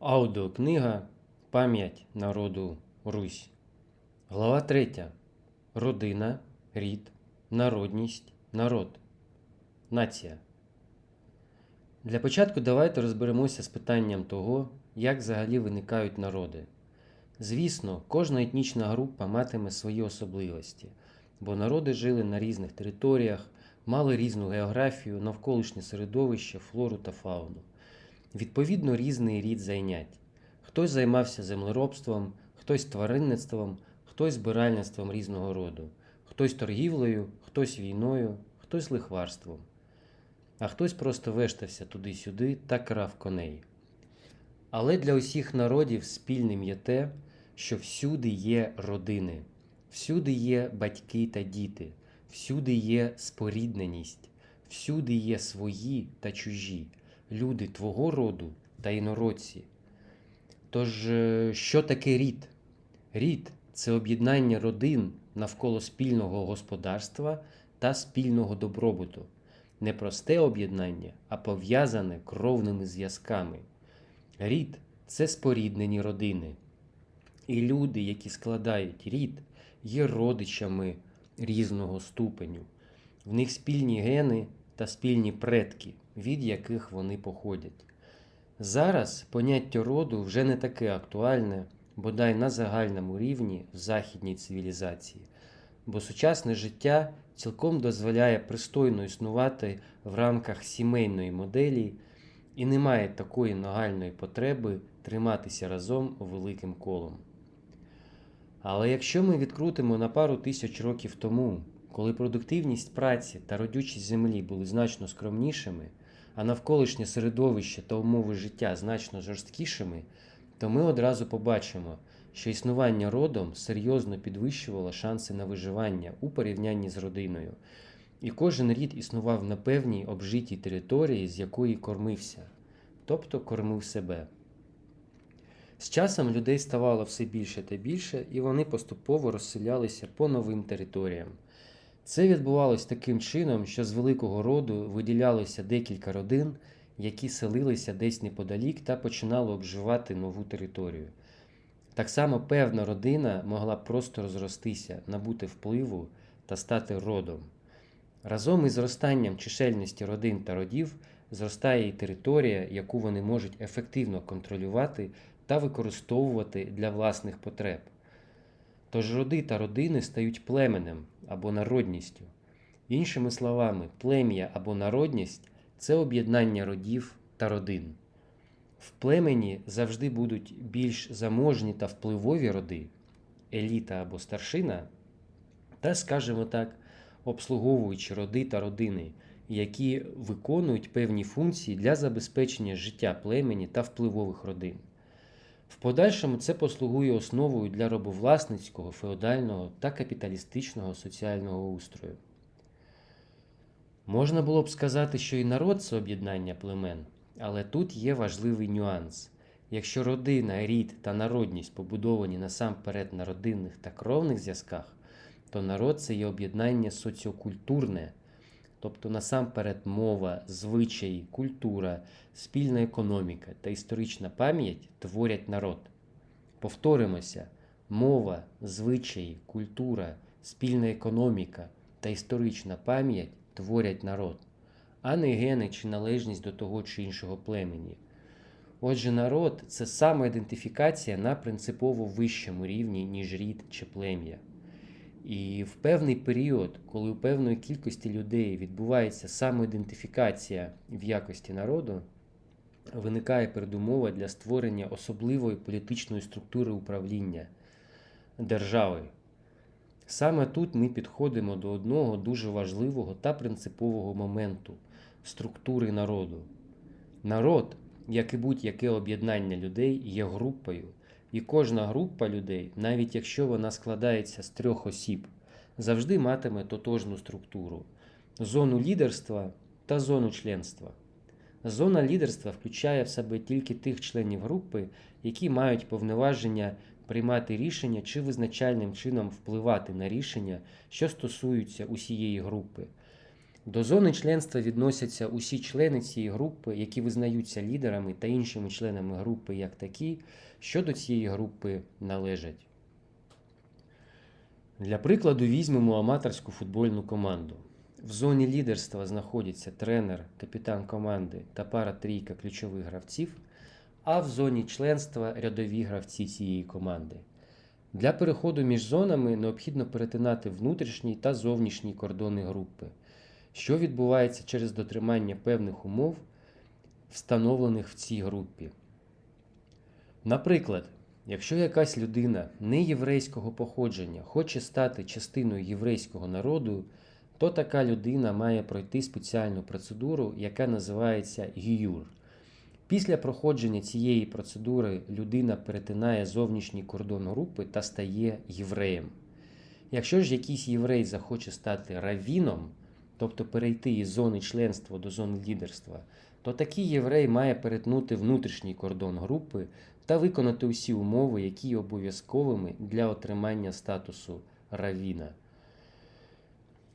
Аудіокнига Пам'ять народу Русь. Глава 3. Родина, рід, народність, народ. Нація. Для початку давайте розберемося з питанням того, як взагалі виникають народи. Звісно, кожна етнічна група матиме свої особливості, бо народи жили на різних територіях, мали різну географію, навколишнє середовище, флору та фауну. Відповідно, різний рід зайнять. Хтось займався землеробством, хтось тваринництвом, хтось збиральництвом різного роду, хтось торгівлею, хтось війною, хтось лихварством. А хтось просто вештався туди-сюди та крав коней. Але для усіх народів спільним є те, що всюди є родини, всюди є батьки та діти, всюди є спорідненість, всюди є свої та чужі, люди твого роду та інородці. Тож, е, що таке рід? Рід це об'єднання родин навколо спільного господарства та спільного добробуту. Не просте об'єднання, а пов'язане кровними зв'язками. Рід це споріднені родини. І люди, які складають рід, є родичами різного ступеню. В них спільні гени та спільні предки, від яких вони походять. Зараз поняття роду вже не таке актуальне, бодай на загальному рівні в західній цивілізації, бо сучасне життя цілком дозволяє пристойно існувати в рамках сімейної моделі і немає такої нагальної потреби триматися разом великим колом. Але якщо ми відкрутимо на пару тисяч років тому, коли продуктивність праці та родючість землі були значно скромнішими, а навколишнє середовище та умови життя значно жорсткішими, то ми одразу побачимо, що існування родом серйозно підвищувало шанси на виживання у порівнянні з родиною, і кожен рід існував на певній обжитій території, з якої кормився, тобто кормив себе. З часом людей ставало все більше та більше, і вони поступово розселялися по новим територіям. Це відбувалось таким чином, що з великого роду виділялося декілька родин, які селилися десь неподалік та починали обживати нову територію. Так само певна родина могла просто розростися, набути впливу та стати родом. Разом із зростанням чисельності родин та родів зростає і територія, яку вони можуть ефективно контролювати та використовувати для власних потреб. Тож роди та родини стають племенем або народністю. Іншими словами, плем'я або народність це об'єднання родів та родин. В племені завжди будуть більш заможні та впливові роди, еліта або старшина, та, скажімо так, обслуговуючі роди та родини, які виконують певні функції для забезпечення життя племені та впливових родин. В подальшому це послугує основою для робовласницького, феодального та капіталістичного соціального устрою. Можна було б сказати, що і народ це об'єднання племен, але тут є важливий нюанс. Якщо родина, рід та народність побудовані насамперед на родинних та кровних зв'язках, то народ це є об'єднання соціокультурне, тобто насамперед мова, звичаї, культура, спільна економіка та історична пам'ять творять народ. Повторимося, мова, звичаї, культура, спільна економіка та історична пам'ять творять народ, а не гени чи належність до того чи іншого племені. Отже, народ це самоідентифікація на принципово вищому рівні, ніж рід чи плем'я. І в певний період, коли у певної кількості людей відбувається самоідентифікація в якості народу, виникає передумова для створення особливої політичної структури управління держави. Саме тут ми підходимо до одного дуже важливого та принципового моменту структури народу. Народ, як і будь-яке об'єднання людей, є групою. І кожна група людей, навіть якщо вона складається з трьох осіб, завжди матиме тотожну структуру: зону лідерства та зону членства. Зона лідерства включає в себе тільки тих членів групи, які мають повноваження приймати рішення чи визначальним чином впливати на рішення, що стосуються усієї групи. До зони членства відносяться усі члени цієї групи, які визнаються лідерами та іншими членами групи як такі, що до цієї групи належать. Для прикладу візьмемо аматорську футбольну команду. В зоні лідерства знаходяться тренер, капітан команди та пара трійка ключових гравців, а в зоні членства рядові гравці цієї команди. Для переходу між зонами необхідно перетинати внутрішній та зовнішній кордони групи, що відбувається через дотримання певних умов, встановлених в цій групі. Наприклад, якщо якась людина неєврейського походження хоче стати частиною єврейського народу, то така людина має пройти спеціальну процедуру, яка називається гіюр. Після проходження цієї процедури людина перетинає зовнішній кордон групи та стає євреєм. Якщо ж якийсь єврей захоче стати равіном, тобто перейти із зони членства до зони лідерства, то такий єврей має перетнути внутрішній кордон групи та виконати усі умови, які є обов'язковими для отримання статусу равіна.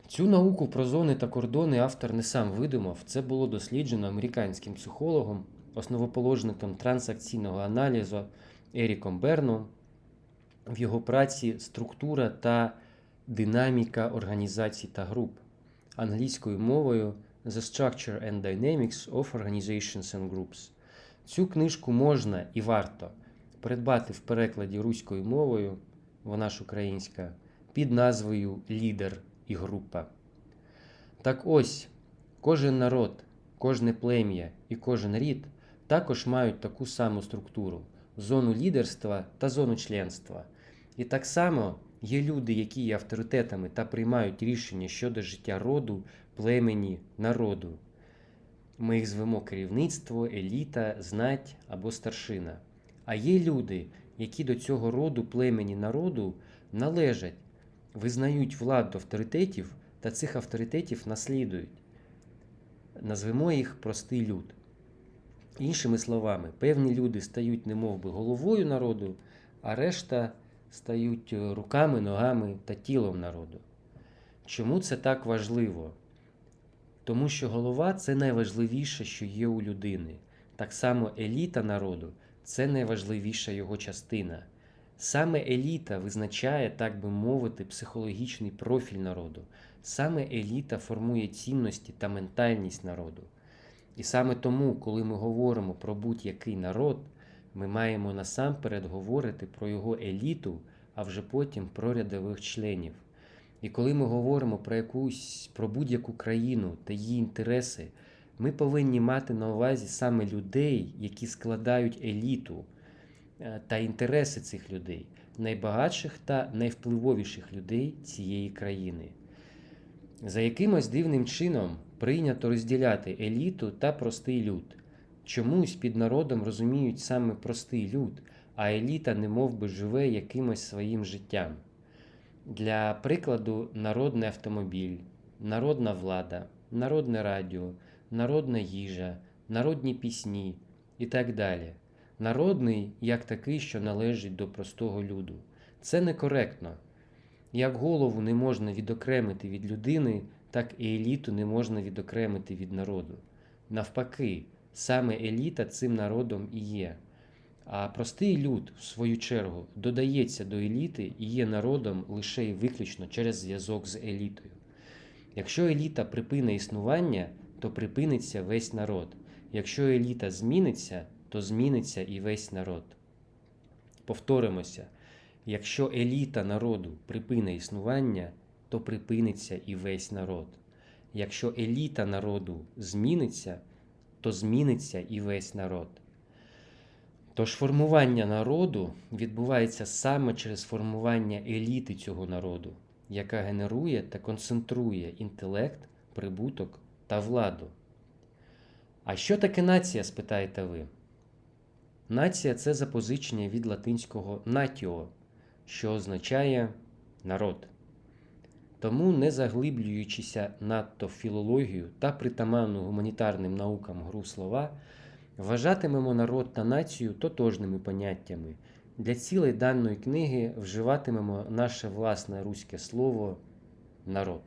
Цю науку про зони та кордони автор не сам видумав. Це було досліджено американським психологом, основоположником трансакційного аналізу Еріком Берном в його праці Структура та динаміка організацій та груп англійською мовою The Structure and Dynamics of Organizations and Groups. Цю книжку можна і варто придбати в перекладі руською мовою, вона ж українська, під назвою Лідер і група. Так ось, кожен народ, кожне плем'я і кожен рід також мають таку саму структуру зону лідерства та зону членства. І так само є люди, які є авторитетами та приймають рішення щодо життя роду, племені, народу. Ми їх звемо керівництво, еліта, знать або старшина. А є люди, які до цього роду, племені, народу належать, визнають владу авторитетів та цих авторитетів наслідують. Назвемо їх простий люд. Іншими словами, певні люди стають немов би головою народу, а решта стають руками, ногами та тілом народу. Чому це так важливо? Тому що голова це найважливіше, що є у людини. Так само еліта народу це найважливіша його частина. Саме еліта визначає, так би мовити, психологічний профіль народу. Саме еліта формує цінності та ментальність народу. І саме тому, коли ми говоримо про будь-який народ, ми маємо насамперед говорити про його еліту, а вже потім про рядових членів. І коли ми говоримо про якусь про будь-яку країну та її інтереси, ми повинні мати на увазі саме людей, які складають еліту е, та інтереси цих людей, найбагатших та найвпливовіших людей цієї країни. За якимось дивним чином прийнято розділяти еліту та простий люд. Чомусь під народом розуміють саме простий люд, а еліта немов би живе якимось своїм життям. Для прикладу, народний автомобіль, народна влада, народне радіо, народна їжа, народні пісні і так далі. Народний як такий, що належить до простого люду. Це некоректно. Як голову не можна відокремити від людини, так і еліту не можна відокремити від народу. Навпаки, саме еліта цим народом і є. А простий люд, в свою чергу, додається до еліти і є народом лише і виключно через зв'язок з елітою. Якщо еліта припине існування, то припиниться весь народ. Якщо еліта зміниться, то зміниться і весь народ. Повторимося, якщо еліта народу припине існування, то припиниться і весь народ. Якщо еліта народу зміниться, то зміниться і весь народ. Тож формування народу відбувається саме через формування еліти цього народу, яка генерує та концентрує інтелект, прибуток та владу. А що таке нація, спитаєте ви? Нація це запозичення від латинського натіо, що означає народ. Тому, не заглиблюючися надто в філологію та притаманну гуманітарним наукам гру слова, вважатимемо народ та націю тотожними поняттями. Для цілей даної книги вживатимемо наше власне руське слово народ.